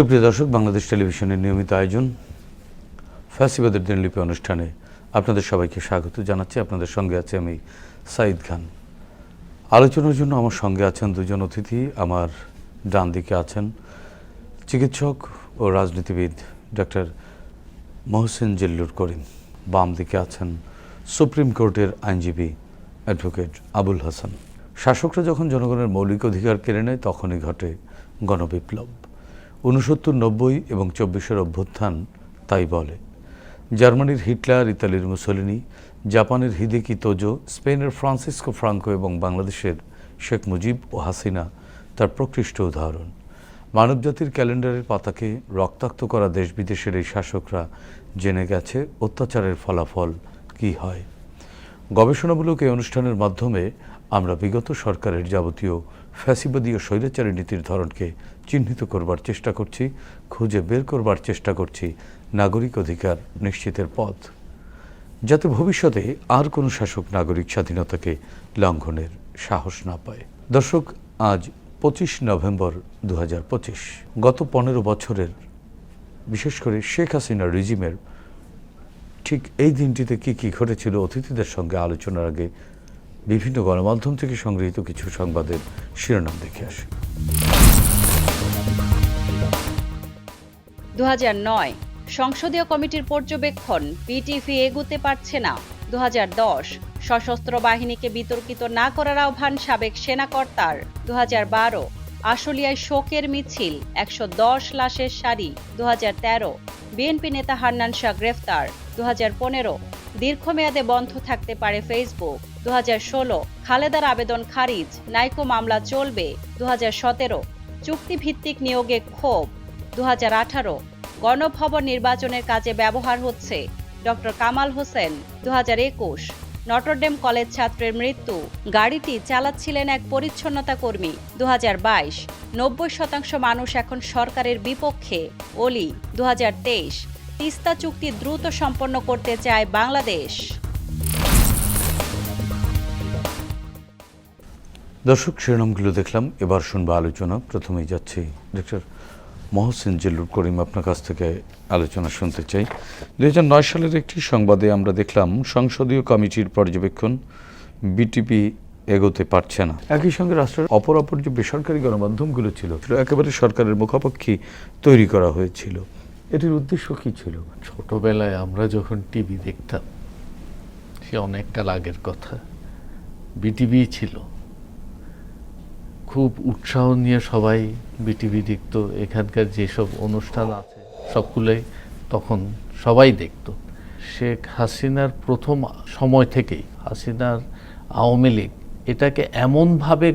সুপ্রিয় দর্শক, বাংলাদেশ টেলিভিশনের নিয়মিত আয়োজন ফ্যাসিবাদের দিনলিপি অনুষ্ঠানে আপনাদের সবাইকে স্বাগত জানাচ্ছি। আপনাদের সঙ্গে আছে আমি সাঈদ খান। আলোচনার জন্য আমার সঙ্গে আছেন দুজন অতিথি। আমার ডান দিকে আছেন চিকিৎসক ও রাজনীতিবিদ ডক্টর মহসিন জিল্লুর করিম। বাম দিকে আছেন সুপ্রিম কোর্টের আইনজীবী অ্যাডভোকেট আবুল হাসান। শাসকরা যখন জনগণের মৌলিক অধিকার কেড়ে নেয়, তখনই ঘটে গণবিপ্লব। উনসত্তর নব্বই এবং চব্বিশের অভ্যুত্থান তাই বলে। জার্মানির হিটলার, ইতালির মুসলিনি, জাপানের হিদেকি তোজো, স্পেনের ফ্রান্সিসকো ফ্রাঙ্কো এবং বাংলাদেশের শেখ মুজিব ও হাসিনা তার প্রকৃষ্ট উদাহরণ। মানবজাতির ক্যালেন্ডারের পাতাকে রক্তাক্ত করা দেশ বিদেশের এই শাসকরা জেনে গেছে অত্যাচারের ফলাফল কী হয়। গবেষণামূলক এই অনুষ্ঠানের মাধ্যমে আমরা বিগত সরকারের যাবতীয় ফ্যাসিবাদী ও স্বৈরাচারী নীতির ধরনকে চিহ্নিত করবার চেষ্টা করছি, খুঁজে বের করবার চেষ্টা করছি নাগরিক অধিকার নিশ্চিতের পথ। যাতে ভবিষ্যতে আর কোনো শাসক নাগরিক স্বাধীনতাকে লঙ্ঘনের সাহস না পায়। দর্শক, আজ পঁচিশ নভেম্বর দু হাজার পঁচিশ। গত পনেরো বছরের, বিশেষ করে শেখ হাসিনা রিজিমের, ঠিক এই দিনটিতে কি কি ঘটেছিল অতিথিদের সঙ্গে আলোচনার আগে বিভিন্ন গণমাধ্যম থেকে সংগৃহীত কিছু সংবাদের শিরোনাম দেখে আসি। দু হাজার নয়, সংসদীয় কমিটির পর্যবেক্ষণ পিটিভি এগুতে পারছে না। দু হাজার দশ, সশস্ত্র বাহিনীকে বিতর্কিত না করার আহ্বান সাবেক সেনাকর্তার দু আশুলিয়ায় শোকের মিছিল, একশো দশ লাশের সারি। দু হাজার তেরো, বিএনপি নেতা হান্নান শাহ গ্রেফতার। দু হাজার পনেরো দীর্ঘমেয়াদে বন্ধ থাকতে পারে ফেসবুক দুহাজার ষোলো, খালেদার আবেদন খারিজ, নাইকো মামলা চলবে। দু চুক্তিভিত্তিক নিয়োগে ক্ষোভ। দু হাজার গণভবন নির্বাচনের কাজে ব্যবহার হচ্ছে। ডক্টর কামাল হোসেন। দু হাজার একুশ, নটরডেম কলেজ ছাত্রের মৃত্যু। গাড়িটি চালাচ্ছিলেন এক পরিচ্ছন্নতা কর্মী। দু নব্বই শতাংশ মানুষ এখন সরকারের বিপক্ষে। ওলি দু তিস্তা চুক্তি দ্রুত সম্পন্ন করতে চায় বাংলাদেশ। দর্শক শিরোনামগুলো দেখলাম। এবার শুনব আলোচনা। প্রথমেই যাচ্ছি ডক্টর মহসিন জিল্লুর করিম আপনার কাছ থেকে আলোচনা শুনতে চাই। দুই হাজার নয় সালের একটি সংবাদে আমরা দেখলাম সংসদীয় কমিটির পর্যবেক্ষণ বিটিপি এগোতে পারছে না। একই সঙ্গে রাষ্ট্রের অপর অপর যে বেসরকারি গণমাধ্যমগুলো ছিল একেবারে সরকারের মুখাপেক্ষী তৈরি করা হয়েছিল। এটির উদ্দেশ্য কী ছিল? ছোটবেলায় আমরা যখন টিভি দেখতাম, সে অনেককাল আগের কথা। বিটিভি ছিল। খুব উৎসাহ নিয়ে সবাই বিটিভি দেখত। এখানকার যেসব অনুষ্ঠান আছে, সবগুলোই তখন সবাই দেখত। শেখ হাসিনার প্রথম সময় থেকেই হাসিনার আওয়ামী লীগ এটাকে এমনভাবে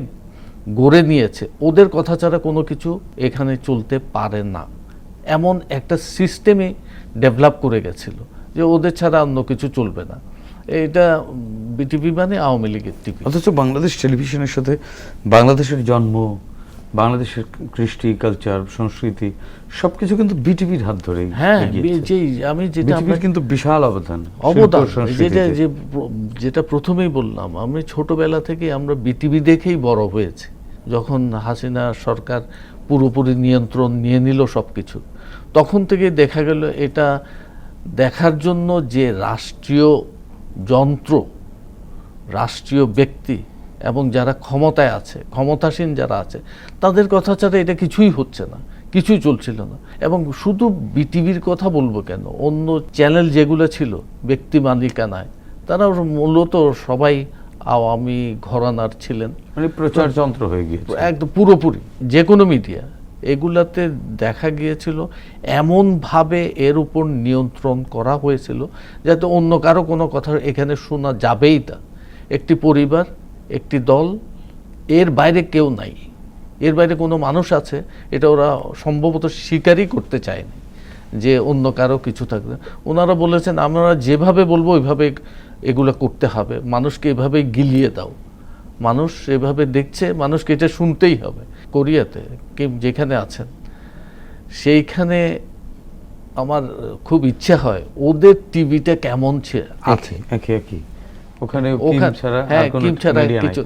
গড়ে নিয়েছে, ওদের কথা ছাড়া কোনো কিছু এখানে চলতে পারে না। এমন একটা সিস্টেমে ডেভেলপ করে গেছিল যে ওদের ছাড়া অন্য কিছু চলবে না। এটা বিটিভি মানে আওয়ামী লীগের টিভি অথচ বাংলাদেশ টেলিভিশনের সাথে বাংলাদেশের জন্ম বাংলাদেশের কৃষ্টি কালচার সংস্কৃতি সবকিছু কিন্তু বিটিভির হাত ধরেই হ্যাঁ যেই আমি যেটা বিটিভির কিন্তু বিশাল অবদান অবদান। যেটা যে যেটা প্রথমেই বললাম আমি ছোটবেলা থেকে আমরা বিটিভি দেখেই বড় হয়েছি। যখন হাসিনা সরকার পুরোপুরি নিয়ন্ত্রণ নিয়ে নিল সব কিছু তখন থেকে দেখা গেল এটা দেখার জন্য যে রাষ্ট্রীয় যন্ত্র রাষ্ট্রীয় ব্যক্তি এবং যারা ক্ষমতায় আছে ক্ষমতাসীন যারা আছে তাদের কথা ছাড়া এটা কিছুই হচ্ছে না কিছুই চলছিল না। এবং শুধু বিটিভির কথা বলব কেন অন্য চ্যানেল যেগুলো ছিল ব্যক্তি মালিকানায় তারা মূলত সবাই আওয়ামী ঘরানার ছিলেন। মানে প্রচার যন্ত্র হয়ে গিয়েছে। একদম পুরোপুরি যে কোনো মিডিয়া। এগুলাতে দেখা গিয়েছিল, এমনভাবে এর উপর নিয়ন্ত্রণ করা হয়েছিল যাতে অন্য কারও কোনো কথা এখানে শোনা যাবেই তা একটি পরিবার, একটি দল, এর বাইরে কেউ নাই। এর বাইরে কোনো মানুষ আছে, এটা ওরা সম্ভবত স্বীকারই করতে চায়নি যে অন্য কারও কিছু থাকবে। ওনারা বলেছেন আমরা যেভাবে বলব, ওইভাবে এগুলো করতে হবে। মানুষকে এভাবে গিলিয়ে দাও। মানুষ এভাবে দেখছে, মানুষকে এটা শুনতেই হবে। কোরিয়াতে কে যেখানে আছেন সেইখানে আমার খুব ইচ্ছা হয় ওদের টিভিটা কেমন ছে- আছে। একই ওখানে কিম ছাড়া হ্যাঁ। কিছু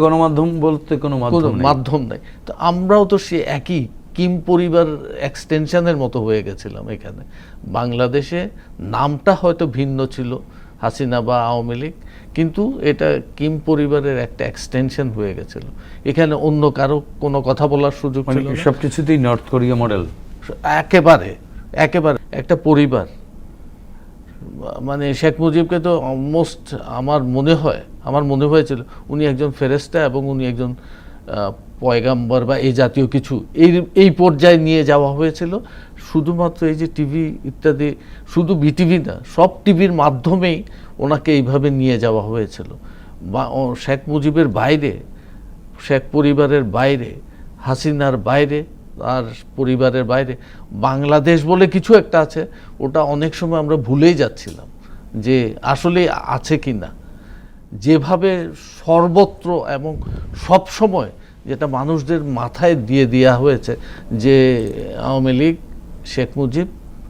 গণমাধ্যম বলতে কোনো কোনো মাধ্যম নেই। মাধ্যম নাই। তো আমরাও তো সে একই কিম পরিবার এক্সটেনশনের মতো হয়ে গেছিলাম এখানে। বাংলাদেশে নামটা হয়তো ভিন্ন ছিল হাসিনা বা আওয়ামী লীগ। কিন্তু এটা কিম পরিবারের একটা এক্সটেনশন হয়ে গেছিল। এখানে অন্য কারও কোনো কথা বলার সুযোগ মানে ছিল সব কিছুতেই নর্থ কোরিয়া মডেল একেবারে একেবারে একটা পরিবার। মানে শেখ মুজিবকে তো অলমোস্ট আমার মনে হয় আমার মনে হয়েছিল উনি একজন ফেরেস্তা এবং উনি একজন পয়গাম্বর বা এই জাতীয় কিছু। এই এই পর্যায়ে নিয়ে যাওয়া হয়েছিল। শুধুমাত্র এই যে টিভি ইত্যাদি শুধু বিটিভি না সব টিভির মাধ্যমেই ওনাকে এইভাবে নিয়ে যাওয়া হয়েছিল। বা শেখ মুজিবের বাইরে, শেখ পরিবারের বাইরে, হাসিনার বাইরে, আর পরিবারের বাইরে, বাংলাদেশ বলে কিছু একটা আছে, ওটা অনেক সময় আমরা ভুলেই যাচ্ছিলাম যে আসলে আছে কি না। যেভাবে সর্বত্র এবং সব সময় যেটা মানুষদের মাথায় দিয়ে দেওয়া হয়েছে যে আওয়ামী লীগ, শেখ মুজিব,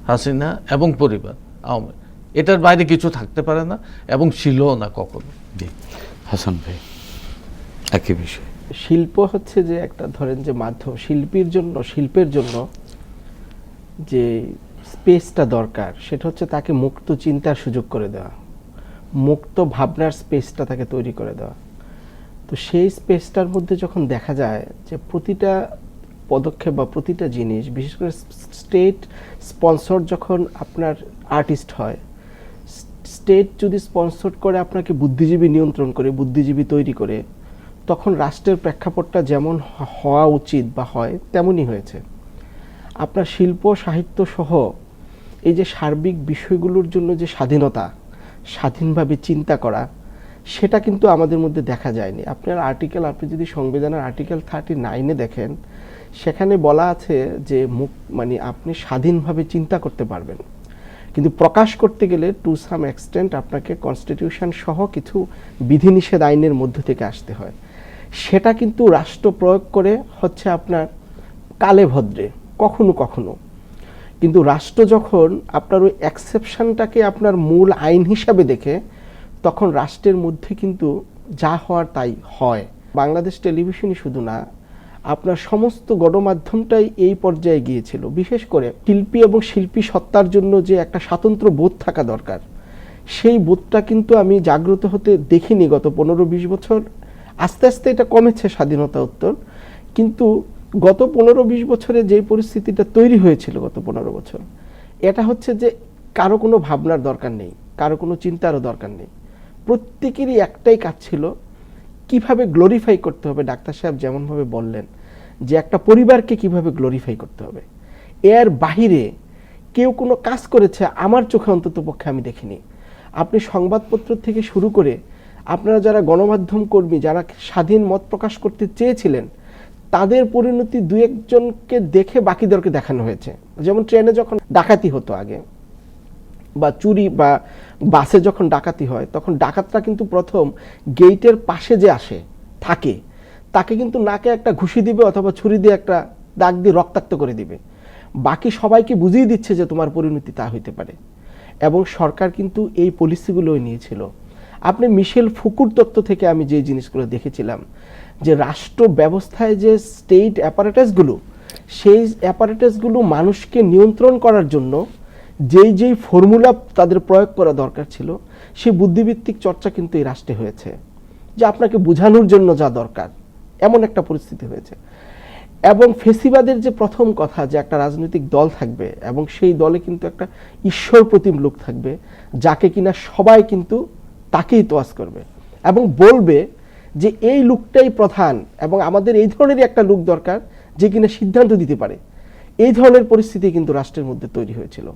হাসিনা এবং পরিবার, আওয়ামী এটার বাইরে কিছু থাকতে পারে না এবং ছিলও না কখনো। হাসান ভাই একই বিষয়। শিল্প হচ্ছে যে একটা ধরেন যে মাধ্যম শিল্পীর জন্য শিল্পের জন্য যে স্পেসটা দরকার সেটা হচ্ছে তাকে মুক্ত চিন্তার সুযোগ করে দেওয়া মুক্ত ভাবনার স্পেসটা তাকে তৈরি করে দেওয়া। তো সেই স্পেসটার মধ্যে যখন দেখা যায় যে প্রতিটা পদক্ষেপ বা প্রতিটা জিনিস বিশেষ করে স্টেট স্পন্সর যখন আপনার আর্টিস্ট হয় স্টেট যদি স্পন্সর করে আপনাকে বুদ্ধিজীবী নিয়ন্ত্রণ করে, বুদ্ধিজীবী তৈরি করে, তখন রাষ্ট্রের প্রেক্ষাপটটা যেমন হওয়া উচিত বা হয়, তেমনই হয়েছে। আপনার শিল্প, সাহিত্য সহ এই যে সার্বিক বিষয়গুলোর জন্য যে স্বাধীনতা, স্বাধীনভাবে চিন্তা করা, সেটা কিন্তু আমাদের মধ্যে দেখা যায়নি। আপনার আর্টিকেল আপনি যদি সংবিধানের আর্টিকেল থার্টি নাইনে দেখেন, সেখানে বলা আছে যে মুখ মানে আপনি স্বাধীনভাবে চিন্তা করতে পারবেন। কিন্তু প্রকাশ করতে গেলে টু সাম এক্সটেন্ট আপনাকে কনস্টিটিউশন সহ কিছু বিধিনিষেধ আইনের মধ্য থেকে আসতে হয়। সেটা কিন্তু রাষ্ট্র প্রয়োগ করে হচ্ছে আপনার কালে ভদ্রে কখনো কখনো। কিন্তু রাষ্ট্র যখন আপনার ওই এক্সেপশনটাকে আপনার মূল আইন হিসাবে দেখে, তখন রাষ্ট্রের মধ্যে কিন্তু যা হওয়ার তাই হয়। বাংলাদেশ টেলিভিশনই শুধু না আপনার সমস্ত গণমাধ্যমটাই এই পর্যায়ে গিয়েছিল। বিশেষ করে শিল্পী এবং শিল্পী সত্তার জন্য যে একটা স্বাতন্ত্র বোধ থাকা দরকার, সেই বোধটা কিন্তু আমি জাগ্রত হতে দেখিনি গত পনেরো বিশ বছর। আস্তে আস্তে এটা কমেছে স্বাধীনতা উত্তর। কিন্তু গত পনেরো বিশ বছরে যে পরিস্থিতিটা তৈরি হয়েছিল গত পনেরো বছর, এটা হচ্ছে যে কারও কোনো ভাবনার দরকার নেই, কারও কোনো চিন্তারও দরকার নেই। প্রত্যেকেরই একটাই কাজ ছিল কীভাবে গ্লোরিফাই করতে হবে? ডাক্তার সাহেব যেমনভাবে বললেন যে একটা পরিবারকে কীভাবে গ্লোরিফাই করতে হবে? এর বাহিরে কেউ কোনো কাজ করেছে, আমার চোখে অন্তত পক্ষে আমি দেখিনি। আপনি সংবাদপত্র থেকে শুরু করে আপনারা যারা গণমাধ্যম কর্মী, যারা স্বাধীন মত প্রকাশ করতে চেয়েছিলেন, তাদের পরিণতি দু একজনকে দেখে বাকিদেরকে দেখানো হয়েছে। যেমন ট্রেনে যখন ডাকাতি হতো আগে বা চুরি বা বাসে যখন ডাকাতি হয়, তখন ডাকাতরা কিন্তু প্রথম গেটের পাশে যে আসে, থাকে, তাকে কিন্তু নাকে একটা ঘুষি দিবে অথবা ছুরি দিয়ে একটা দাগ দিয়ে রক্তাক্ত করে দিবে। বাকি সবাইকে বুঝিয়ে দিচ্ছে যে তোমার পরিণতি তা হইতে পারে। এবং সরকার কিন্তু এই পলিসিগুলোই নিয়েছিল। আপনি মিশেল ফুকুর তত্ত্ব থেকে আমি যে জিনিসগুলো দেখেছিলাম, যে রাষ্ট্র ব্যবস্থায় যে স্টেট অ্যাপারেটাসগুলো সেই অ্যাপারেটাসগুলো মানুষকে নিয়ন্ত্রণ করার জন্য যেই যেই ফর্মুলা তাদের প্রয়োগ করা দরকার ছিল, সেই বুদ্ধিভিত্তিক চর্চা কিন্তু এই রাষ্ট্রে হয়েছে, যে আপনাকে বোঝানোর জন্য যা দরকার। এমন একটা পরিস্থিতি হয়েছে। এবং ফেসিবাদের যে প্রথম কথা যে একটা রাজনৈতিক দল থাকবে, এবং সেই দলে কিন্তু একটা ঈশ্বর প্রতিম লোক থাকবে, যাকে কিনা সবাই কিন্তু তাকেই তোয়াজ করবে। এবং বলবে যে এই লোকটাই প্রধান, এবং আমাদের এই ধরনেরই একটা লোক দরকার, যে কিনা সিদ্ধান্ত দিতে পারে। এই ধরনের পরিস্থিতি কিন্তু রাষ্ট্রের মধ্যে তৈরি হয়েছিল।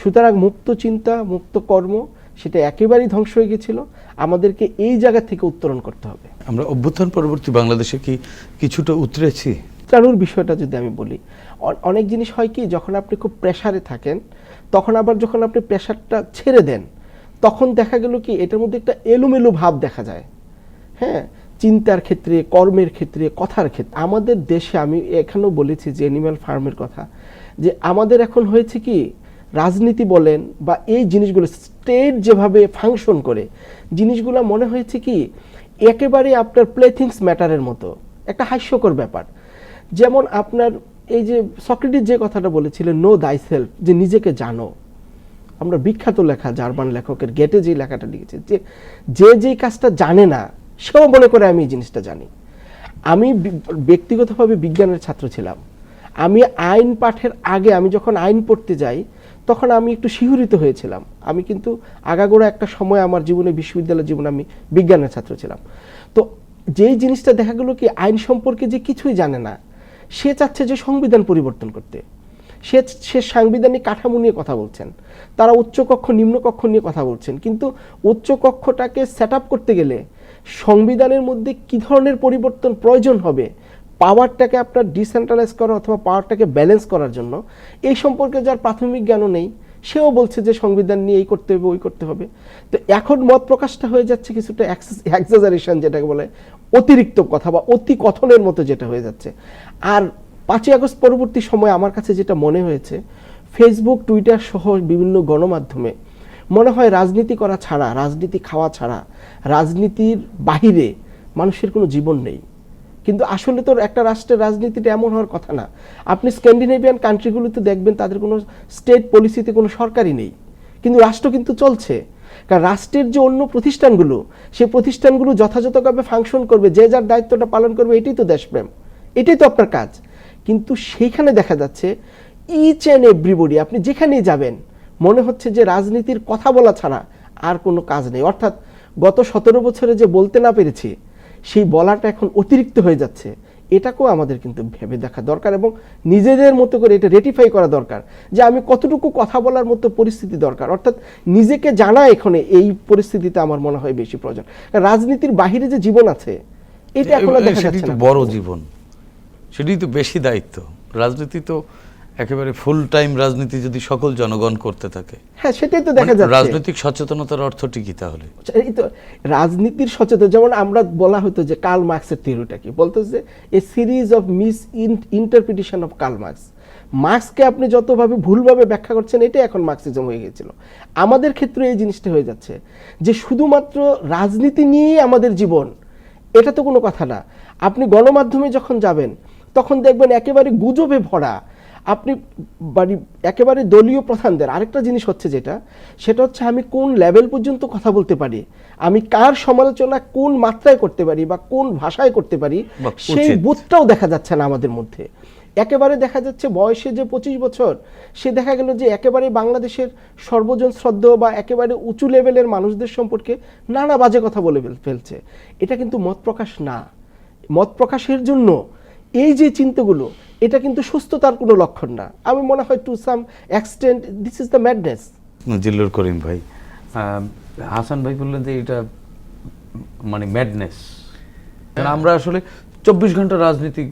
সুতরাং মুক্ত চিন্তা মুক্ত কর্ম সেটা একেবারেই ধ্বংস হয়ে গেছিল। আমাদেরকে এই জায়গা থেকে উত্তরণ করতে হবে। আমরা অভ্যুত্থান পরবর্তী বাংলাদেশে কি কিছুটা উতরেছি? উত্তরাণুর বিষয়টা যদি আমি বলি অনেক জিনিস হয় কি যখন আপনি খুব প্রেশারে থাকেন তখন আবার যখন আপনি প্রেশারটা ছেড়ে দেন তখন দেখা গেল কি এটার মধ্যে একটা এলোমেলো ভাব দেখা যায়। হ্যাঁ চিন্তার ক্ষেত্রে কর্মের ক্ষেত্রে কথার ক্ষেত্রে। আমাদের দেশে আমি এখানেও বলেছি যে অ্যানিম্যাল ফার্মের কথা যে আমাদের এখন হয়েছে কি রাজনীতি বলেন বা এই জিনিসগুলো স্টেট যেভাবে ফাংশন করে, জিনিসগুলো মনে হয়েছে কি একেবারে আপনার প্লেথিংস ম্যাটারের মতো। একটা হাস্যকর ব্যাপার। যেমন আপনার এই যে সক্রেটিস যে কথাটা বলেছিলেন নো দাই সেলফ যে নিজেকে জানো। আমরা বিখ্যাত লেখা, জার্মান লেখকের গেটে যে লেখাটা লিখেছে, যে যে যেই কাজটা জানে না, সেও মনে করে আমি এই জিনিসটা জানি। আমি ব্যক্তিগতভাবে বিজ্ঞানের ছাত্র ছিলাম। আমি আইন পাঠের আগে আমি যখন আইন পড়তে যাই তখন আমি একটু শিহরিত হয়েছিলাম। আমি কিন্তু আগাগোড়া একটা সময় আমার জীবনে বিশ্ববিদ্যালয় জীবনে আমি বিজ্ঞানের ছাত্র ছিলাম। তো যেই জিনিসটা দেখা গেলো কি, আইন সম্পর্কে যে কিছুই জানে না, সে চাচ্ছে যে সংবিধান পরিবর্তন করতে। সে সে সাংবিধানিক কাঠামো নিয়ে কথা বলছেন, তারা উচ্চকক্ষ, নিম্নকক্ষ নিয়ে কথা বলছেন, কিন্তু উচ্চকক্ষটাকে সেট করতে গেলে সংবিধানের মধ্যে কি ধরনের পরিবর্তন প্রয়োজন হবে পাওয়ারটাকে আপনার ডিসেন্ট্রালাইজ করা অথবা পাওয়ারটাকে ব্যালেন্স করার জন্য, এই সম্পর্কে যার প্রাথমিক জ্ঞানও নেই, সেও বলছে যে সংবিধান নিয়ে এই করতে হবে, ওই করতে হবে। তো এখন মত প্রকাশটা হয়ে যাচ্ছে কিছুটা এক্সাজারেশন যেটাকে বলে, অতিরিক্ত কথা বা অতি কথনের মতো যেটা হয়ে যাচ্ছে। আর পাঁচই আগস্ট পরবর্তী সময় আমার কাছে যেটা মনে হয়েছে ফেসবুক টুইটার সহ বিভিন্ন গণমাধ্যমে মনে হয় রাজনীতি করা ছাড়া, রাজনীতি খাওয়া ছাড়া, রাজনীতির বাহিরে মানুষের কোনো জীবন নেই। কিন্তু আসলে তো একটা রাষ্ট্রের রাজনীতিটা এমন হওয়ার কথা না। আপনি স্ক্যান্ডিনেভিয়ান কান্ট্রিগুলোতে দেখবেন তাদের কোনো স্টেট পলিসিতে কোনো সরকারই নেই। কিন্তু রাষ্ট্র কিন্তু চলছে। কারণ রাষ্ট্রের যে অন্য প্রতিষ্ঠানগুলো সেই প্রতিষ্ঠানগুলো যথাযথভাবে ফাংশন করবে, যে যার দায়িত্বটা পালন করবে, এটাই তো দেশপ্রেম। এটাই তো আপনার কাজ। কিন্তু সেইখানে দেখা যাচ্ছে ইচ অ্যান্ড এভরিবডি আপনি যেখানেই যাবেন, মনে হচ্ছে যে রাজনীতির কথা বলা ছাড়া আর কোনো কাজ নেই। অর্থাৎ গত সতেরো বছরে যে বলতে না পেরেছি সেই বলাটা এখন অতিরিক্ত হয়ে যাচ্ছে। এটাকেও আমাদের কিন্তু ভেবে দেখা দরকার এবং নিজেদের মতো করে এটা রেটিফাই করা দরকার যে আমি কতটুকু কথা বলার মতো পরিস্থিতি দরকার। অর্থাৎ নিজেকে জানা এখানে এই পরিস্থিতিতে আমার মনে হয় বেশি প্রয়োজন। রাজনীতির বাহিরে যে জীবন আছে এটা এখন দেখা যাচ্ছে বড় জীবন। সেটি তো বেশি দায়িত্ব। রাজনীতি তো একেবারে ফুল টাইম রাজনীতি যদি সকল জনগণ করতে থাকে। হ্যাঁ সেটাই তো দেখা মানে যাচ্ছে। রাজনৈতিক সচেতনতার অর্থটি কি তাহলে? এই তো রাজনীতির সচেতন যেমন আমরা বলা হতো যে কার্ল মার্কসের থিওরিটা কি? বলতো যে a series of misinterpretation of Karl Marx মার্কসকে আপনি যতভাবে ভুলভাবে ব্যাখ্যা করছেন এটাই এখন মার্কসিজম হয়ে গেছিল। আমাদের ক্ষেত্রে এই জিনিসটা হয়ে যাচ্ছে যে শুধুমাত্র রাজনীতি নিয়েই আমাদের জীবন এটা তো কোনো কথা না। আপনি গণমাধ্যমে যখন যাবেন তখন দেখবেন একেবারে গুজবে ভরা আপনি বাড়ি একেবারে দলীয় প্রধানদের আরেকটা জিনিস হচ্ছে যেটা সেটা হচ্ছে আমি কোন লেভেল পর্যন্ত কথা বলতে পারি আমি কার সমালোচনা কোন মাত্রায় করতে পারি বা কোন ভাষায় করতে পারি সেই। বোধটাও দেখা যাচ্ছে না আমাদের মধ্যে। একেবারে দেখা যাচ্ছে বয়সে যে পঁচিশ বছর সে দেখা গেল যে একেবারে বাংলাদেশের সর্বজন শ্রদ্ধেয় বা একেবারে উঁচু লেভেলের মানুষদের সম্পর্কে নানা বাজে কথা বলে ফেলছে। এটা কিন্তু মত প্রকাশ না। মত প্রকাশের জন্য এই যে চিন্তাগুলো এটা কিন্তু সুস্থতার কোনো লক্ষণ না। আমি মনে হয় to some extent this is the madness Zillur Karim ভাই। হাসান ভাই বললেন যে এটা মানে ম্যাডনেস আমরা আসলে চব্বিশ ঘণ্টা রাজনীতির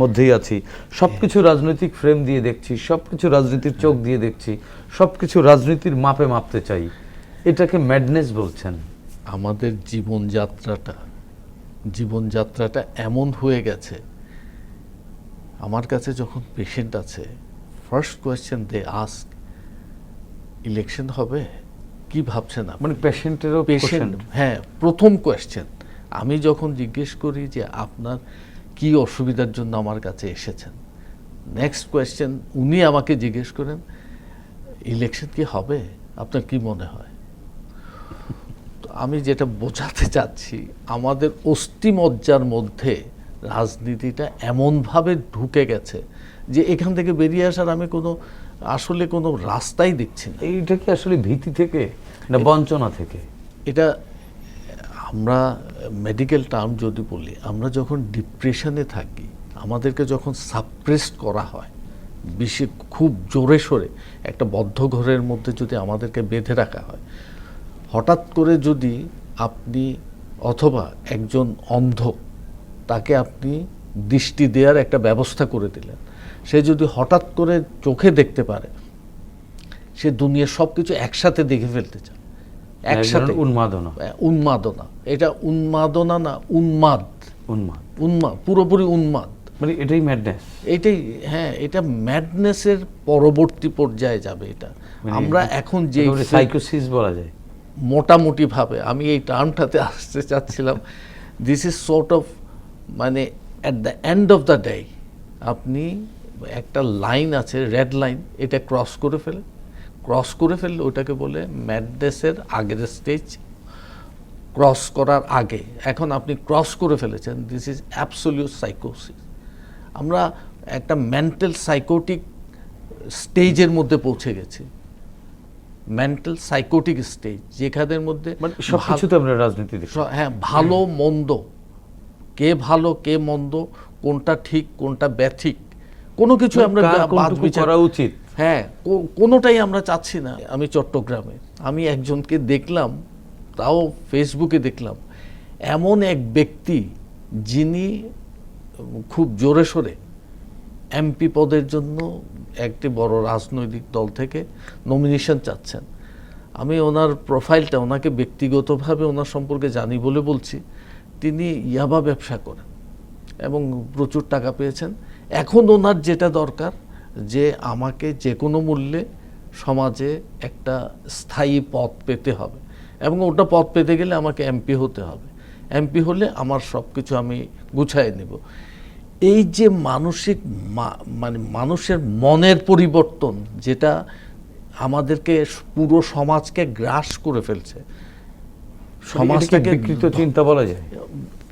মধ্যেই আছি। সবকিছু রাজনৈতিক ফ্রেম দিয়ে দেখছি সবকিছু রাজনীতির চোখ দিয়ে দেখছি সবকিছু রাজনীতির মাপে মাপতে চাই। এটাকে ম্যাডনেস বলছেন। আমাদের জীবনযাত্রাটা জীবনযাত্রাটা এমন হয়ে গেছে আমার কাছে যখন পেশেন্ট আছে first question they ask election হবে? কি ভাবছেন না মানে পেশেন্টেরও পেশেন্ট হ্যাঁ প্রথম কোয়েশ্চেন আমি যখন জিজ্ঞেস করি যে আপনার কি অসুবিধার জন্য আমার কাছে এসেছেন? নেক্সট কোয়েশ্চেন উনি আমাকে জিজ্ঞেস করেন ইলেকশন কি হবে? আপনার কি মনে হয়? তো আমি যেটা বোঝাতে চাচ্ছি আমাদের অস্থিমজ্জার মধ্যে রাজনীতিটা এমনভাবে ঢুকে গেছে যে এখান থেকে বেরিয়ে আসার আমি কোনো আসলে কোনো রাস্তাই দেখছি না। এইটা কি আসলে ভীতি থেকে না বঞ্চনা থেকে? এটা আমরা মেডিকেল টার্ম যদি বলি আমরা যখন ডিপ্রেশনে থাকি আমাদেরকে যখন সাপ্রেসড করা হয় বেশি খুব জোরে সোরে একটা বদ্ধ ঘরের মধ্যে যদি আমাদেরকে বেঁধে রাখা হয় হঠাৎ করে যদি আপনি অথবা একজন অন্ধ তাকে আপনি দৃষ্টি দেওয়ার একটা ব্যবস্থা করে দিলেন। সে যদি হঠাৎ করে চোখে দেখতে পারে সে দুনিয়ার সব কিছু একসাথে দেখে ফেলতে চায়। একসাথে। উন্মাদনা। উন্মাদনা। এটা উন্মাদনা না উন্মাদ। উন্মাদ। উন্মাদ পুরোপুরি উন্মাদ। মানে এটাই ম্যাডনেস এটাই হ্যাঁ এটা ম্যাডনেসের পরবর্তী পর্যায়ে যাবে এটা। মানে আমরা এখন যে সাইকোসিস বলা যায়। মোটামুটি ভাবে আমি এই টার্মটাতে আসতে চাচ্ছিলাম দিস ইজ সর্ট অফ মানে at the end of the day আপনি একটা লাইন আছে রেড লাইন এটা ক্রস করে ফেলে। ক্রস করে ফেললে ওটাকে বলে ম্যাডনেসের আগের স্টেজ ক্রস করার আগে। এখন আপনি ক্রস করে ফেলেছেন দিস ইজ অ্যাবসোলিউট সাইকোসিস আমরা একটা মেন্টাল সাইকোটিক স্টেজের মধ্যে পৌঁছে গেছি। মেন্টাল সাইকোটিক স্টেজ যেখানের মধ্যে মানে সব কিছুতে আমরা রাজনীতি হ্যাঁ ভালো মন্দ। কে ভালো কে মন্দ কোনটা ঠিক কোনটা ব্যথিক কোনো কিছু আমরা কার উচিত? হ্যাঁ কোনোটাই আমরা চাচ্ছি না। আমি চট্টগ্রামে আমি একজনকে দেখলাম তাও ফেসবুকে দেখলাম এমন এক ব্যক্তি যিনি খুব জোরে সোরে এমপি পদের জন্য একটি বড় রাজনৈতিক দল থেকে নমিনেশন চাচ্ছেন। আমি ওনার প্রোফাইলটা ওনাকে ব্যক্তিগতভাবে ওনার সম্পর্কে জানি বলে বলছি। তিনি ইয়াবা ব্যবসা করেন এবং প্রচুর টাকা পেয়েছেন। এখন ওনার যেটা দরকার যে আমাকে যে কোনো মূল্যে সমাজে একটা স্থায়ী পথ পেতে হবে এবং ওটা পথ পেতে গেলে আমাকে এমপি হতে হবে। এমপি হলে আমার সব কিছু আমি গুছায় নেব। এই যে মানসিক মানে মানুষের মনের পরিবর্তন যেটা আমাদেরকে পুরো সমাজকে গ্রাস করে ফেলছে সমাজটাকে বিকৃত চিন্তা বলা যায়?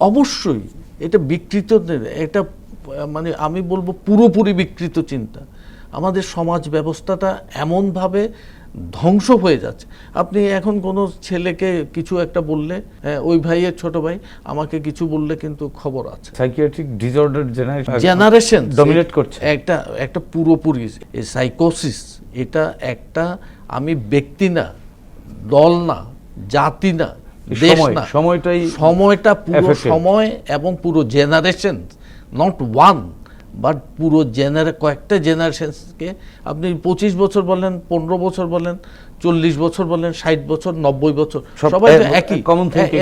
অবশ্যই এটা বিকৃত এটা মানে আমি বলব পুরোপুরি বিকৃত চিন্তা। আমাদের সমাজ ব্যবস্থাটা এমনভাবে ধ্বংস হয়ে যাচ্ছে। আপনি এখন কোনো ছেলেকে কিছু একটা বললে হ্যাঁ, ওই ভাইয়ের ছোট ভাই আমাকে কিছু বললে কিন্তু খবর আছে। Psychiatric disorder generation generation dominate করছে। একটা একটা পুরোপুরি সাইকোসিস এটা একটা আমি ব্যক্তি না দল না জাতি না দেশ না সময়টাই সময়টা পুরো সময় এবং পুরো জেনারেশন নট ওয়ান বাট পুরো জেনারে কয়েকটা জেনারেশনকে আপনি পঁচিশ বছর বলেন পনেরো বছর বলেন চল্লিশ বছর বলেন ষাট বছর নব্বই বছর সবাই একই।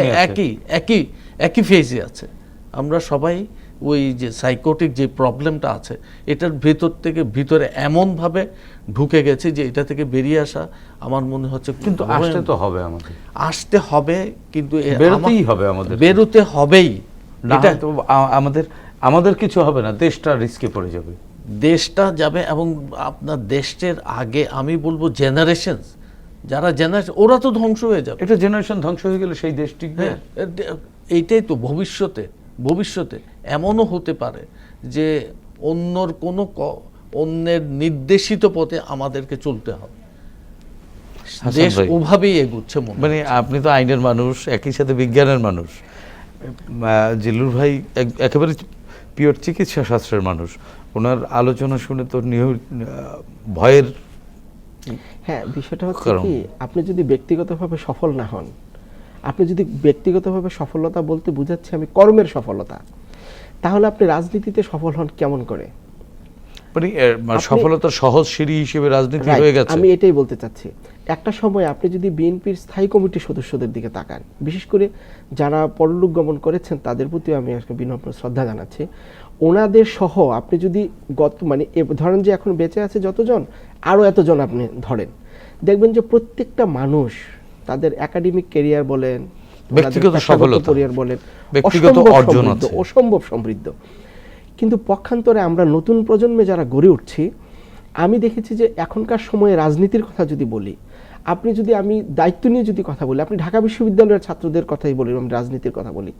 আছে। একই একই একই ফেজে আছে। আমরা সবাই ওই যে সাইকোটিক যে প্রবলেমটা আছে এটার ভেতর থেকে ভিতরে এমনভাবে ঢুকে গেছে যে এটা থেকে বেরিয়ে আসা আমার মনে হচ্ছে কিন্তু আসতে তো হবে আমাদের। আসতে হবে কিন্তু বেরোতেই হবে আমাদের। বেরোতে হবেই। এটা আ- আমাদের আমাদের কিছু হবে না দেশটা রিস্কে পড়ে যাবে। দেশটা যাবে এবং আপনার দেশের আগে আমি বলব জেনারেশন যারা জেনারেশন ওরা তো ধ্বংস হয়ে যাবে। এটা জেনারেশন ধ্বংস হয়ে গেলে সেই দেশ টিকবে? হ্যাঁ এইটাই তো ভবিষ্যতে ভবিষ্যতে এমনও হতে পারে যে অন্যর কোনো অন্যের নির্দেশিত পথে আমাদেরকে চলতে হবে। দেশ ওভাবেই এগুচ্ছে মানে আপনি তো আইনের মানুষ একই সাথে বিজ্ঞানের মানুষ। জিল্লুর ভাই একেবারে পিওর চিকিৎসা শাস্ত্রের মানুষ। ওনার আলোচনা শুনে তো নিহ- ভয়ের হ্যাঁ বিষয়টা হচ্ছে কি আপনি যদি ব্যক্তিগতভাবে সফল না হন আপনি যদি ব্যক্তিগতভাবে সফলতা বলতে বুঝাচ্ছে আমি কর্মের সফলতা তাহলে আপনি রাজনীতিতে সফল হন কেমন করে? মানে মানে সফলতার সহজ সিঁড়ি হিসেবে রাজনীতি হয়ে গেছে। আমি এটাই বলতে চাচ্ছি। একটা সময় আপনি যদি বিএনপির স্থায়ী কমিটির সদস্যদের দিকে তাকান বিশেষ করে যারা পরলোক গমন করেছেন তাদের প্রতিও আমি আজকে বিনম্র শ্রদ্ধা জানাচ্ছি। ওনাদের সহ আপনি যদি গত মানে ধরেন যে এখন বেঁচে আছে যতজন আরও এতজন আপনি ধরেন। দেখবেন যে প্রত্যেকটা মানুষ তাদের একাডেমিক ক্যারিয়ার বলেন ব্যক্তিগত সফলতা, ক্যারিয়ার বলেন ব্যক্তিগত অর্জন অসম্ভব সমৃদ্ধ। কিন্তু পক্ষান্তরে আমরা নতুন প্রজন্মে যারা গড়ে উঠছি, আমি দেখেছি যে এখনকার সময়ে রাজনীতির কথা যদি বলি, আপনি যদি আমি দায়িত্ব নিয়ে যদি কথা বলি, আপনি ঢাকা বিশ্ববিদ্যালয়ের ছাত্রদের কথাই বলি আমি রাজনীতির কথা বলি,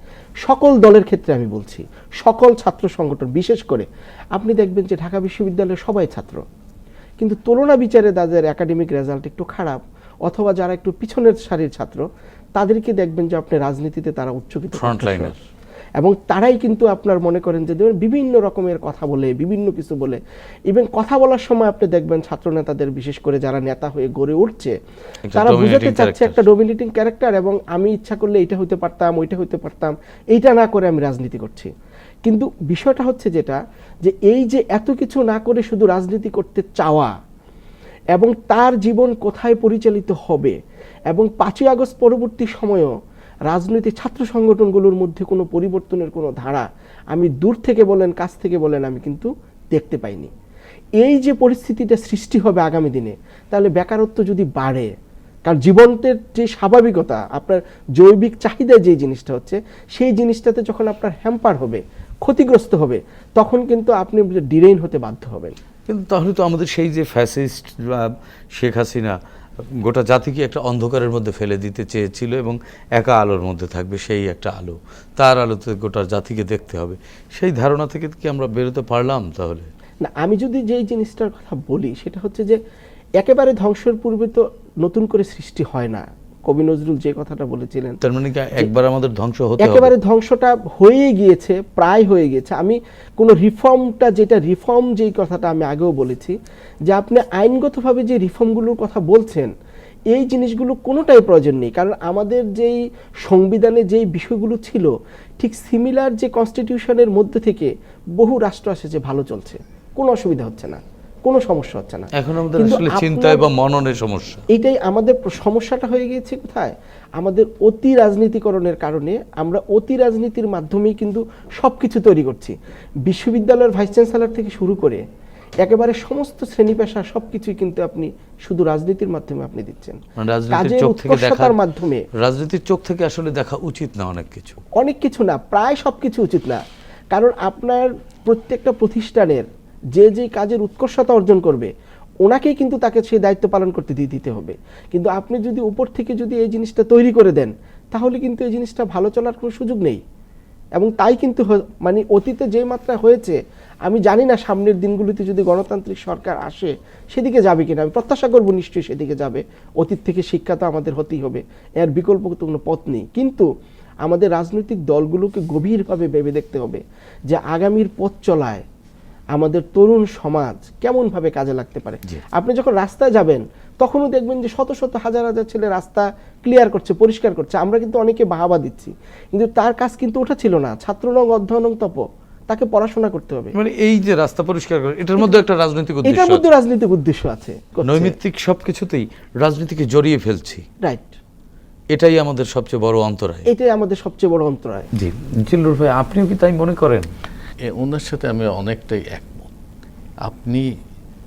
সকল দলের ক্ষেত্রে আমি বলছি, সকল ছাত্র সংগঠন, বিশেষ করে আপনি দেখবেন যে ঢাকা বিশ্ববিদ্যালয়ের সবাই ছাত্র, কিন্তু তুলনা বিচারে তাদের একাডেমিক রেজাল্ট একটু খারাপ, অথবা যারা একটু পিছনের সারির ছাত্র, তাদেরকে দেখবেন যে আপনি রাজনীতিতে তারা উচ্চকিত Frontliner। এবং তারাই কিন্তু আপনার মনে করেন যে বিভিন্ন রকমের কথা বলে বিভিন্ন কিছু বলে। ইভেন কথা বলার সময় আপনি দেখবেন ছাত্র নেতাদের বিশেষ করে যারা নেতা হয়ে গড়ে উঠছে তারা বুঝাতে চাচ্ছে একটা ডোমিনেটিং ক্যারেক্টার এবং আমি ইচ্ছা করলে এটা হইতে পারতাম ওইটা হইতে পারতাম এইটা না করে আমি রাজনীতি করছি। কিন্তু বিষয়টা হচ্ছে যেটা যে এই যে এত কিছু না করে শুধু রাজনীতি করতে চাওয়া এবং তার জীবন কোথায় পরিচালিত হবে এবং পাঁচই আগস্ট পরবর্তী সময়ও রাজনৈতিক ছাত্র সংগঠনগুলোর মধ্যে কোনো পরিবর্তনের কোনো ধারা আমি দূর থেকে বলেন, কাছ থেকে বলেন আমি কিন্তু দেখতে পাইনি। এই যে পরিস্থিতিটা সৃষ্টি হবে আগামী দিনে, তাহলে বেকারত্ব যদি বাড়ে, কারণ জীবনের যে স্বাভাবিকতা, আপনার জৈবিক চাহিদা যে জিনিসটা হচ্ছে, সেই জিনিসটাতে যখন আপনার হ্যাম্পার হবে, ক্ষতিগ্রস্ত হবে, তখন কিন্তু আপনি ডিরেইন হতে বাধ্য হবেন। কিন্তু তাহলে তো আমাদের সেই যে ফ্যাসিস্ট শেখ হাসিনা গোটা জাতিকে একটা অন্ধকারের মধ্যে ফেলে দিতে চেয়েছিল এবং একা আলোর মধ্যে থাকবে সেই একটা আলো। তার আলোতে গোটা জাতিকে দেখতে হবে। সেই ধারণা থেকে কি আমরা বেরোতে পারলাম তাহলে? না, আমি যদি যেই জিনিসটার কথা বলি, সেটা হচ্ছে যে একেবারে ধ্বংসের পূর্বে তো নতুন করে সৃষ্টি হয় না। কবি নজরুল যে কথাটা বলেছিলেন তার মানে কি একবার আমাদের ধ্বংস হতে একেবারে ধ্বংসটা হয়ে গিয়েছে প্রায় হয়ে গিয়েছে। আমি কোনো রিফর্মটা যেটা রিফর্ম যেই কথাটা আমি আগেও বলেছি যে আপনি আইনগতভাবে যে রিফর্মগুলোর কথা বলছেন এই জিনিসগুলো কোনোটাই প্রয়োজন নেই। কারণ আমাদের যেই সংবিধানে যেই বিষয়গুলো ছিল ঠিক সিমিলার যে কনস্টিটিউশনের মধ্যে থেকে বহু রাষ্ট্র আছে যে ভালো চলছে। কোনো অসুবিধা হচ্ছে না। কোনো সমস্যা হচ্ছে না। এখন আমাদের আসলে আপনার- চিন্তায় বা মননের সমস্যা। এইটাই আমাদের সমস্যাটা হয়ে গিয়েছে কোথায়? আমাদের অতি রাজনীতিকরণের কারণে আমরা অতি রাজনীতির মাধ্যমেই কিন্তু সব কিছু তৈরি করছি। বিশ্ববিদ্যালয়ের ভাইস চ্যান্সেলর থেকে শুরু করে একেবারে সমস্ত শ্রেণি পেশা সব কিছুই কিন্তু আপনি শুধু রাজনীতির মাধ্যমে আপনি দিচ্ছেন। মানে রাজনীতির চোখ থেকে মাধ্যমে। রাজনীতির চোখ থেকে আসলে দেখা উচিত না অনেক কিছু। অনেক কিছু না প্রায় সব কিছু উচিত না। কারণ আপনার প্রত্যেকটা প্রতিষ্ঠানের যে যে কাজের উৎকর্ষতা অর্জন করবে, ওনাকেই কিন্তু তাকে সেই দায়িত্ব পালন করতে দিতে হবে। কিন্তু আপনি যদি উপর থেকে যদি এই জিনিসটা তৈরি করে দেন, তাহলে কিন্তু এই জিনিসটা ভালো চলার কোনো সুযোগ নেই। এবং তাই কিন্তু মানে অতীতে যে মাত্রা হয়েছে, আমি জানি না সামনের দিনগুলিতে যদি গণতান্ত্রিক সরকার আসে, সেদিকে যাবে কিনা, আমি প্রত্যাশা করব নিশ্চয়ই সেদিকে যাবে। অতীত থেকে শিক্ষা তো আমাদের হতেই হবে, এর বিকল্প তো কোনো পথ নেই। কিন্তু আমাদের রাজনৈতিক দলগুলোকে গভীরভাবে ভেবে দেখতে হবে যে আগামীর পথ চলায়। আমাদের তরুণ সমাজ কেমনভাবে কাজে লাগতে পারে? আপনি যখন রাস্তায় যাবেন তখনও দেখবেন যে শত শত হাজার হাজার ছেলে রাস্তা ক্লিয়ার করছে পরিষ্কার করছে। আমরা কিন্তু অনেকে বাহাবা দিচ্ছি। কিন্তু তার কাজ কিন্তু ওটা ছিল না। ছাত্রনং অধ্যয়নং তপ তাকে পড়াশোনা করতে হবে। মানে এই যে রাস্তা পরিষ্কার করে এটার মধ্যে একটা রাজনৈতিক উদ্দেশ্য এটার মধ্যে রাজনৈতিক উদ্দেশ্য আছে। নৈমিত্তিক সবকিছুতেই রাজনীতিকে জড়িয়ে ফেলছি। রাইট এটাই আমাদের সবচেয়ে বড় অন্তরায়। এটাই আমাদের সবচেয়ে বড় অন্তরায়। জি। জিল্লুর ভাই আপনিও কি তাই মনে করেন? ওনার সাথে আমি অনেকটাই একমত। আপনি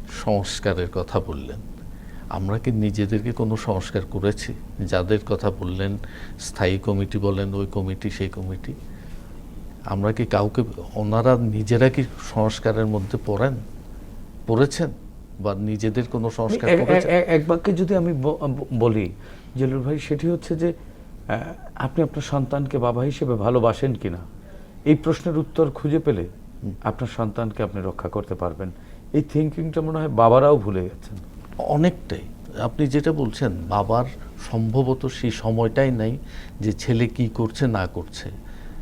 সংস্কারের কথা বললেন। আমরা কি নিজেদেরকে কোনো সংস্কার করেছি? যাদের কথা বললেন স্থায়ী কমিটি বলেন ওই কমিটি সেই কমিটি। আমরা কি কাউকে ওনারা নিজেরা কি সংস্কারের মধ্যে পড়েন? পড়েছেন? বা নিজেদের কোনো সংস্কার এক- বাক্যে যদি আমি বলি জিল্লুর ভাই সেটি হচ্ছে যে আপনি আপনার সন্তানকে বাবা হিসেবে ভালোবাসেন কিনা? এই প্রশ্নের উত্তর খুঁজে পেলে আপনার সন্তানকে আপনি রক্ষা করতে পারবেন। এই থিঙ্কিংটা মনে হয় বাবারাও ভুলে গেছেন। অনেকটাই। আপনি যেটা বলছেন বাবার সম্ভবত সেই সময়টাই নাই যে ছেলে কি করছে না করছে।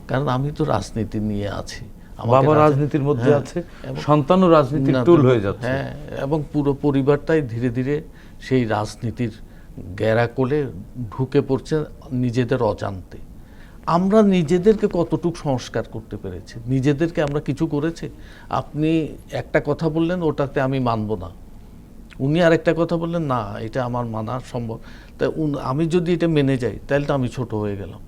কারণ আমি তো রাজনীতি নিয়ে আছি। বাবা রাজনীতির মধ্যে হ্যাঁ, আছে সন্তানও রাজনীতির টুল হয়ে যাচ্ছে। হ্যাঁ এবং পুরো পরিবারটাই ধীরে ধীরে সেই রাজনীতির গেরা কোলে ঢুকে পড়ছে নিজেদের অজান্তে। আমরা নিজেদেরকে কতটুকু সংস্কার করতে পেরেছি? নিজেদেরকে আমরা কিছু করেছি? আপনি একটা কথা বললেন ওটাতে আমি মানব না। উনি আরেকটা কথা বললেন না এটা আমার মানা সম্ভব। তাই উন- আমি যদি এটা মেনে যাই তাহলে তো আমি ছোট হয়ে গেলাম।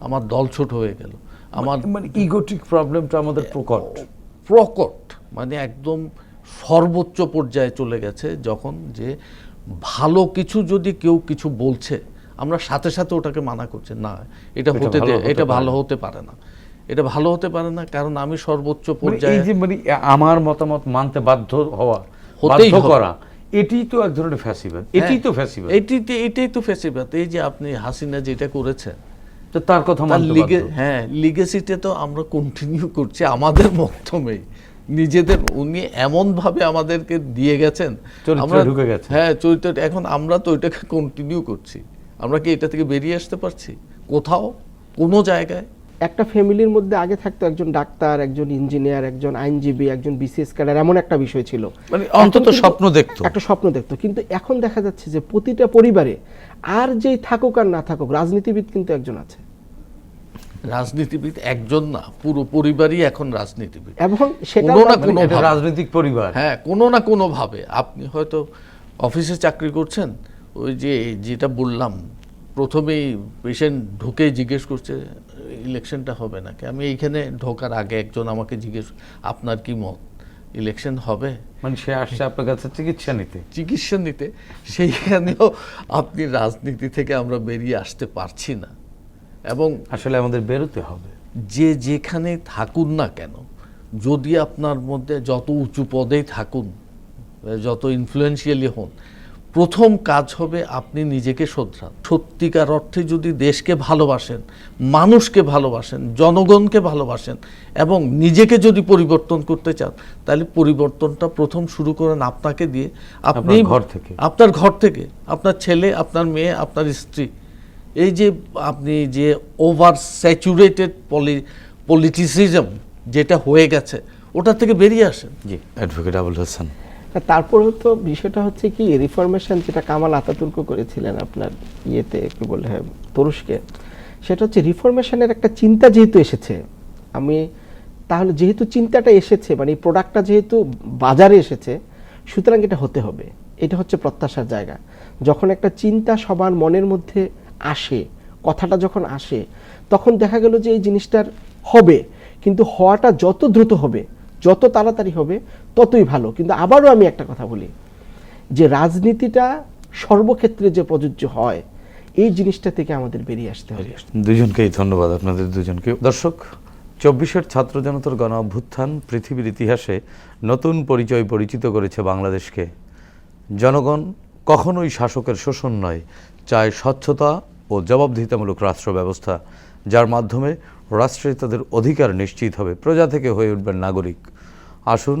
আমার দল ছোট হয়ে গেল। আমার মানে ইগোটিক প্রবলেমটা আমাদের প্রকট। প্রকট। মানে একদম সর্বোচ্চ পর্যায়ে চলে গেছে যখন যে ভালো কিছু যদি কেউ কিছু বলছে আমরা সাথে সাথে ওটাকে মানা করছি। না এটা হতে এটা ভালো হতে পারে না। এটা ভালো হতে পারে না কারণ আমি সর্বোচ্চ মানে এই পর্যায়ে যে মানে আমার মতামত মানতে বাধ্য হওয়া হতেই করা এটি তো এক ধরনের ফ্যাসিবাদ এটি তো ফ্যাসিবাদ এটি এটাই তো ফেসিবাদ এই যে আপনি হাসিনা যেটা করেছেন তো তার কথা মানতে লিগে হ্যাঁ লিগেসিতে তো আমরা কন্টিনিউ করছি আমাদের মাধ্যমেই। নিজেদের উনি এমন ভাবে আমাদেরকে দিয়ে গেছেন। আমরা ঢুকে গেছে। হ্যাঁ চরিত্র এখন আমরা তো ওইটাকে কন্টিনিউ করছি। আমরা কি এটা থেকে বেরিয়ে আসতে পারছি? কোথাও? কোনো জায়গায়? একটা ফ্যামিলির মধ্যে আগে থাকতো একজন ডাক্তার একজন ইঞ্জিনিয়ার একজন আইনজীবী একজন বিসিএস ক্যাডার এমন একটা বিষয় ছিল। মানে অন্তত স্বপ্ন দেখতো। একটা স্বপ্ন দেখতো। কিন্তু এখন দেখা যাচ্ছে যে প্রতিটা পরিবারে আর যেই থাকুক আর না থাকুক রাজনীতিবিদ কিন্তু একজন আছে। রাজনীতিবিদ একজন না পুরো পরিবারই এখন রাজনীতিবিদ। এবং সেটা কোনো না কোনো রাজনৈতিক পরিবার। হ্যাঁ কোনো না কোনো ভাবে। আপনি হয়তো অফিসে চাকরি করছেন ওই যে যেটা বললাম প্রথমেই পেশেন্ট ঢুকে জিজ্ঞেস করছে ইলেকশনটা হবে নাকি? আমি এইখানে ঢোকার আগে একজন আমাকে জিজ্ঞেস আপনার কি মত? ইলেকশন হবে? মানে সে আসছে আপনার কাছে চিকিৎসা নিতে? চিকিৎসা নিতে। সেইখানেও আপনি রাজনীতি থেকে আমরা বেরিয়ে আসতে পারছি না। এবং আসলে আমাদের বেরোতে হবে। যে যেখানে থাকুন না কেন যদি আপনার মধ্যে যত উঁচু পদেই থাকুন যত ইনফ্লুয়েন্সিয়ালি হন প্রথম কাজ হবে আপনি নিজেকে শোধরান। সত্যিকার অর্থে যদি দেশকে ভালোবাসেন মানুষকে ভালোবাসেন জনগণকে ভালোবাসেন এবং নিজেকে যদি পরিবর্তন করতে চান তাহলে পরিবর্তনটা প্রথম শুরু করেন আপনাকে দিয়ে। আপনি ঘর থেকে। আপনার ঘর থেকে। আপনার ছেলে আপনার মেয়ে আপনার স্ত্রী। এই যে আপনি যে ওভার স্যাচুরেটেড পলি পলিটিসিজম যেটা হয়ে গেছে ওটা থেকে বেরিয়ে আসেন। জি অ্যাডভোকেট আবুল হাসান। তারপরেও তো বিষয়টা হচ্ছে কি রিফরমেশন যেটা কামাল আতাতুর্ক করেছিলেন আপনার ইয়েতে, কি বলে হয় তুরস্কে, সেটা হচ্ছে রিফরমেশনের একটা চিন্তা যেহেতু এসেছে, আমি তাহলে যেহেতু চিন্তাটা এসেছে মানে এই প্রোডাক্টটা যেহেতু বাজারে এসেছে, সুতরাং এটা হতে হবে। এটা হচ্ছে প্রত্যাশার জায়গা। যখন একটা চিন্তা সবার মনের মধ্যে আসে, কথাটা যখন আসে, তখন দেখা গেল যে এই জিনিসটার হবে, কিন্তু হওয়াটা যত দ্রুত হবে, যত তাড়াতাড়ি হবে ততই ভালো। কিন্তু আবারও আমি একটা কথা বলি, যে রাজনীতিটা সর্বক্ষেত্রে যে প্রযোজ্য হয়, এই জিনিসটা থেকে আমাদের বেরিয়ে আসতে হবে। দুজনকেই ধন্যবাদ আপনাদের, দুজনকে। দর্শক, চব্বিশের ছাত্র জনতার গণ অভ্যুত্থান পৃথিবীর ইতিহাসে নতুন পরিচয় পরিচিত করেছে বাংলাদেশকে। জনগণ কখনোই শাসকের শোষণ নয়, চায় স্বচ্ছতা ও জবাবদিহিতামূলক রাষ্ট্র ব্যবস্থা, যার মাধ্যমে রাষ্ট্রে তাদের অধিকার নিশ্চিত হবে, প্রজা থেকে হয়ে উঠবেন নাগরিক। আসুন